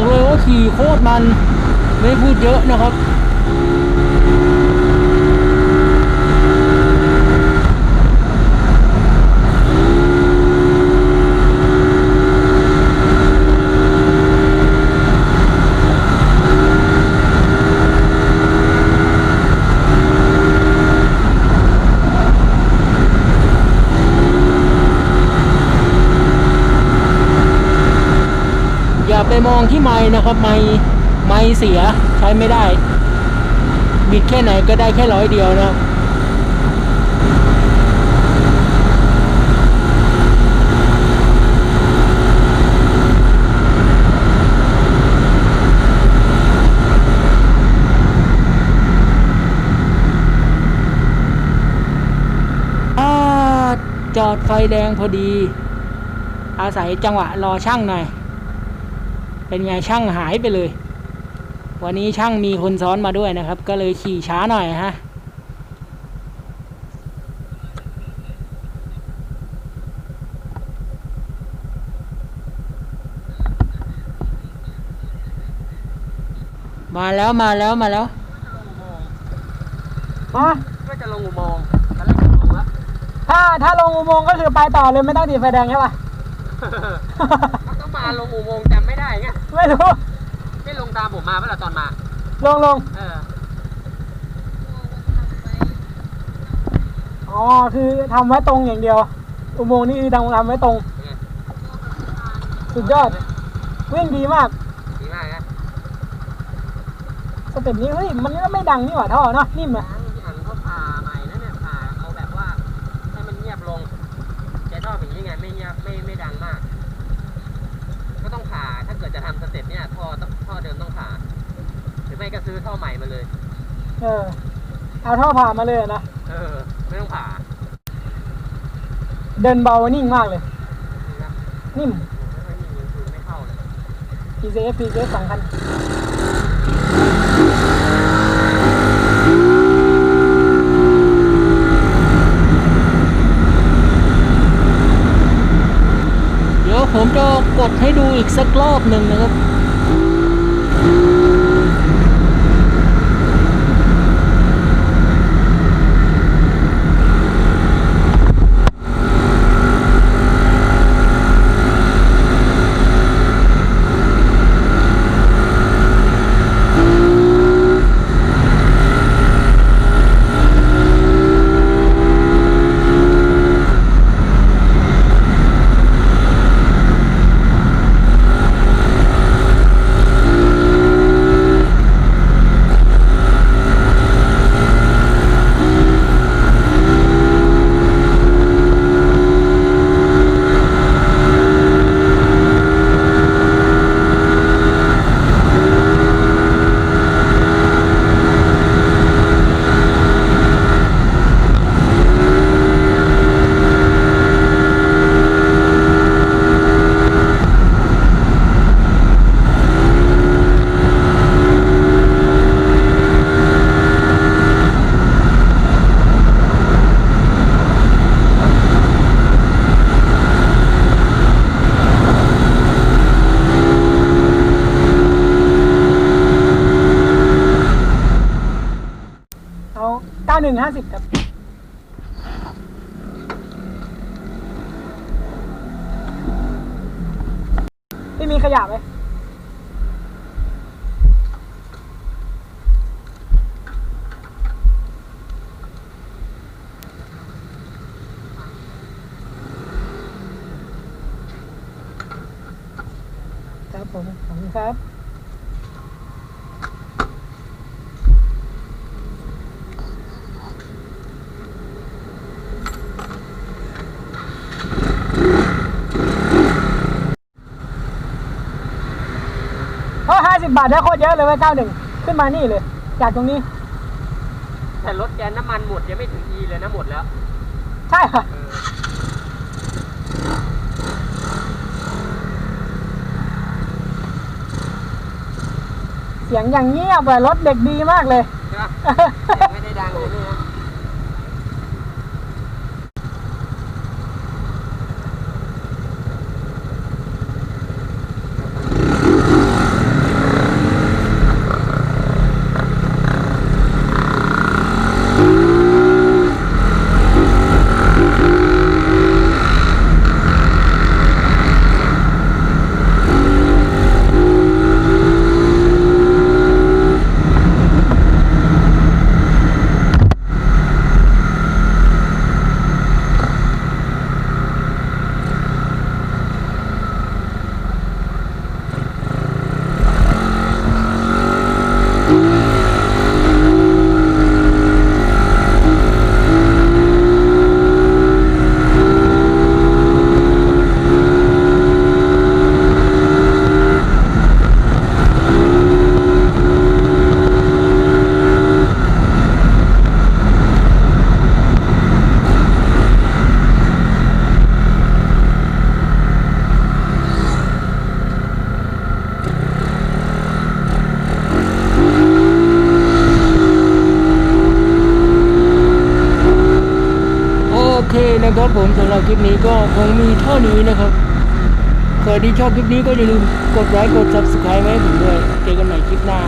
บอกเลยว่าขี่โคตรมันไม่พูดเยอะนะครับ อย่าไปมอง ที่ไม้นะครับ ไม้ไม้เสียใช้ไม่ได้ บิดแค่ไหนก็ได้แค่ร้อยเดียวนะครับอ่าจอดไฟแดงพอดี อาศัยจังหวะรอช่างหน่อย เป็นไงช่างหายไปเลย วันนี้ช่างมีคนซ้อนมาด้วยนะครับ ก็เลยขี่ช้าหน่อยฮะมาแล้วมาแล้วมาแล้วฮะก็จะลงอุโมงค์ตอนแรกจะลงแล้วถ้าถ้าลงอุโมงค์ก็คือไปต่อเลยไม่ต้องติดไฟแดงใช่ปะก็มาลงอุโมงค์จำไม่ได้ไง ไม่รู้ไม่ลงตามผมมาเวลาตอนมา ลงลงเออ อ๋อ คือทำไว้ตรงอย่างเดียว อุโมงค์นี่คือทำทำไว้ตรง เป็นไง สุดยอด วิ่งดีมาก ดีมากนะสเต็ปนี้เฮ้ย มันก็ไม่ดังนี่หว่าท่อเนาะ นิ่มอะร้านที่อันเขาผ่าใหม่นะเนี่ยผ่าเอาแบบว่าให้มันเงียบลงแกชอบอย่างนี้ไงไม่เงียบไม่ไม่ดังมาก ก็ต้องผ่าถ้า เกิดจะทำสเต็ปเนี่ยท่อต้องท่อเดิมต้องผ่าหรือไม่ก็ซื้อท่อใหม่มาเลย เออ เอาท่อผ่ามาเลยอะนะเออ ไม่ต้องผ่าเดินเบานิ่งมากเลยนี่นะนิ่ม ไม่ค่อยนิ่งยิงคืนไม่เข้าเลย PCF PCF สองคัน เดี๋ยวผมจะก ดให้ดูอีกสักรอบหนึ่งนะครับ เอาเก้าหนึ่งห้าสิบครับไม่มีขยะไหมครับผมขอบคุณครับ เพราะห้า สิบบาทได้โคตรเยอะเลยเว้ยเก้าหนึ่งขึ้นมานี่เลย จากตรงนี้ แต่รถแกน้ำมันหมดยังไม่ถึง E เลยนะหมดแล้ว ใช่ค่ะเออเสียงอย่างเงียบเลยรถเด็กดีมากเลย ใช่ปะยังไม่ได้ดังเลยนี่นะ นะครับผมสำหรับคลิปนี้ก็คงมีเท่านี้นะครับใครที่ชอบคลิปนี้ก็อย่าลืมกดไลค์กด subscribe ไว้ให้ผมด้วยเจอกันใหม่คลิปหน้า